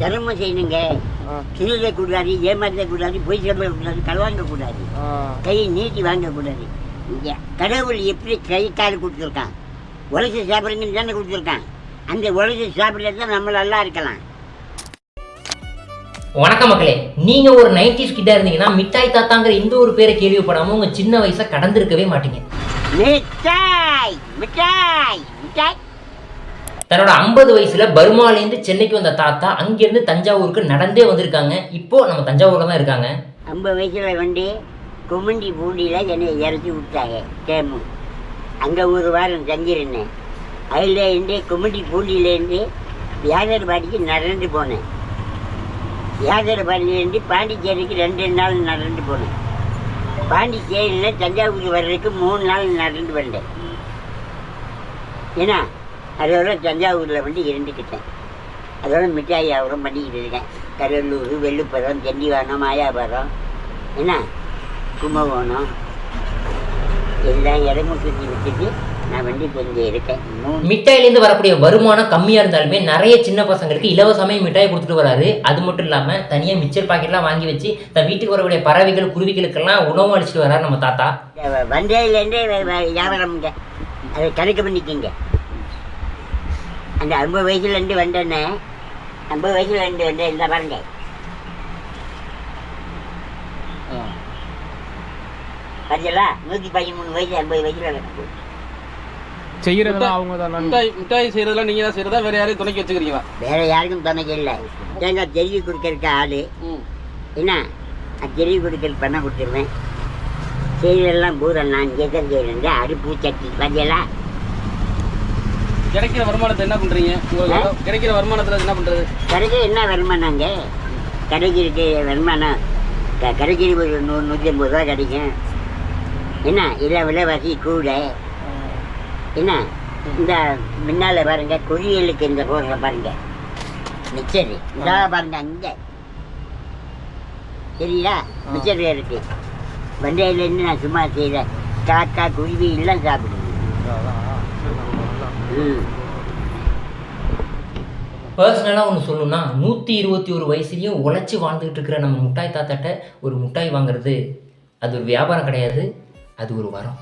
தர்மம் செய்யணுங்க. திருடக்கூடாது ஏமாற்றக்கூடாது பொய் சொல்லக்கூடாது களவாங்கக்கூடாது. கையை நீட்டி வாங்கக்கூடாது இங்க கடவுள் எப்படி கை கால் கொடுத்துருக்கான்? உழைச்சி சாப்பிட்றீங்கன்னு தானே கொடுத்துருக்கான். அந்த உழைச்சி சாப்பிட்றது தான் நம்ம நல்லா இருக்கலாம். வணக்கம் மக்களே. நீங்க ஒரு நைன்டிஸ் கிட்டா இருந்தீங்கன்னா மிட்டாய் தாத்தாங்கிற இந்த ஒரு பேரை கேள்விப்படாம உங்க சின்ன வயசை கடந்திருக்கவே மாட்டீங்க. மிட்டாய் மிட்டாய் மிட்டாய். தன்னோட ஐம்பது வயசுல பர்மாலேருந்து சென்னைக்கு வந்த தாத்தா அங்கிருந்து தஞ்சாவூருக்கு நடந்தே வந்திருக்காங்க. இப்போ நம்ம தஞ்சாவூர்ல தான் இருக்காங்க. ஐம்பது வயசில் வந்து குமண்டி பூண்டியில் என்னை இறச்சி விட்டாங்க கேமு அங்கே ஒரு வாரம் தங்கியிருந்தேன். அதில் இருந்து குமண்டி பூண்டியிலேருந்து வியாதர்பாடிக்கு நடந்து போனேன். வியாதர்பாடியிலேருந்து பாண்டிச்சேரிக்கு ரெண்டு நாள் நடந்து போனேன். பாண்டிச்சேரியில் தஞ்சாவூருக்கு வர்றதுக்கு மூணு நாள் நடந்து வந்தேன். ஏன்னா அதோட தஞ்சாவூரில் வந்து இருந்துக்கிட்டேன் அதோட மிட்டாய் வியாபாரம் பண்ணிக்கிட்டு இருக்கேன். கடலூர் வெள்ளுப்பழம் திண்டிவனம் மாயாபுரம் என்ன? கும்பகோணம். எல்லா இடமும் சுற்றி விட்டுட்டு நான் வந்து கொஞ்சம் இருக்கேன். மிட்டாயிலேருந்து வரக்கூடிய வருமானம் கம்மியா இருந்தாலுமே நிறைய சின்ன பசங்களுக்கு இலவசமே மிட்டாய் கொடுத்துட்டு வராரு. அது மட்டும் இல்லாம தனியா மிச்சர் பாக்கெட்லாம் வாங்கி வச்சு தன் வீட்டுக்கு வரக்கூடிய பறவைகள் குருவிகளுக்கெல்லாம் உணவு அளிச்சுட்டு வராரு நம்ம தாத்தா. வண்டையிலேருந்தே வியாபாரம்ங்க அதை கணக்கு பண்ணிக்கங்க. அந்த ஐம்பது வயசுலேருந்து வந்தேன்னே ஐம்பது வயசுலேருந்து வந்தேன் இந்த பாருங்க பார்த்தீங்களா நூற்றி பதிமூணு வயசு ஐம்பது வயசுல எனக்கு செய்யறதெல்லாம் அவங்க தான் மிட்டாய் மிட்டாய் செய்யறதெல்லாம் நீங்க தான் செய்யறதா வேற யாரையும் துணைக்கி வச்சுக்கிறீங்களா வேற யாருக்கும் துணைக்கு இல்லை தேங்காய் தெருவி கொடுக்கறதுக்கு ஆள் ம் என்ன அது தெருவி கொடுக்கறதுக்கு பண்ண கொடுத்துருவேன் செய்யறதெல்லாம் பூரா நான் செய்யறேன் அடுப்பு சட்டி பார்த்தீங்களா கிடைக்கிற வருமானத்தை என்ன பண்றீங்க? உங்களுக்கு கிடைக்கிற வருமானத்துல என்ன பண்றது? கடைக்கு என்ன வருமானங்க? கடைக்கு இருக்கு வருமானம். க- கடைக்கு ஒரு நூறு நூற்றி ஐம்பது ரூபா கிடைக்கும். என்ன? இல்லை விலைவாசி கூட. என்ன? இந்த முன்னால் பாருங்க குழியலுக்கு இந்த போடுற பாருங்க. மிச்சரு இதா பாருங்க அங்கே. சரியா? மிச்சர் இருக்கு. வண்டையிலேருந்து நான் சும்மா செய்கிறேன் காக்கா குருவி எல்லாம் சாப்பிடுவேன் பர்சனலாக ஒன்று சொல்லணும்னா நூற்றி இருபத்தி ஒரு வயசுலேயும் உழைச்சி வாழ்ந்துகிட்டு இருக்கிற நம்ம முட்டாய் தாத்தாட்ட ஒரு முட்டாய் வாங்குறது அது ஒரு வியாபாரம் கிடையாது அது ஒரு வரம்.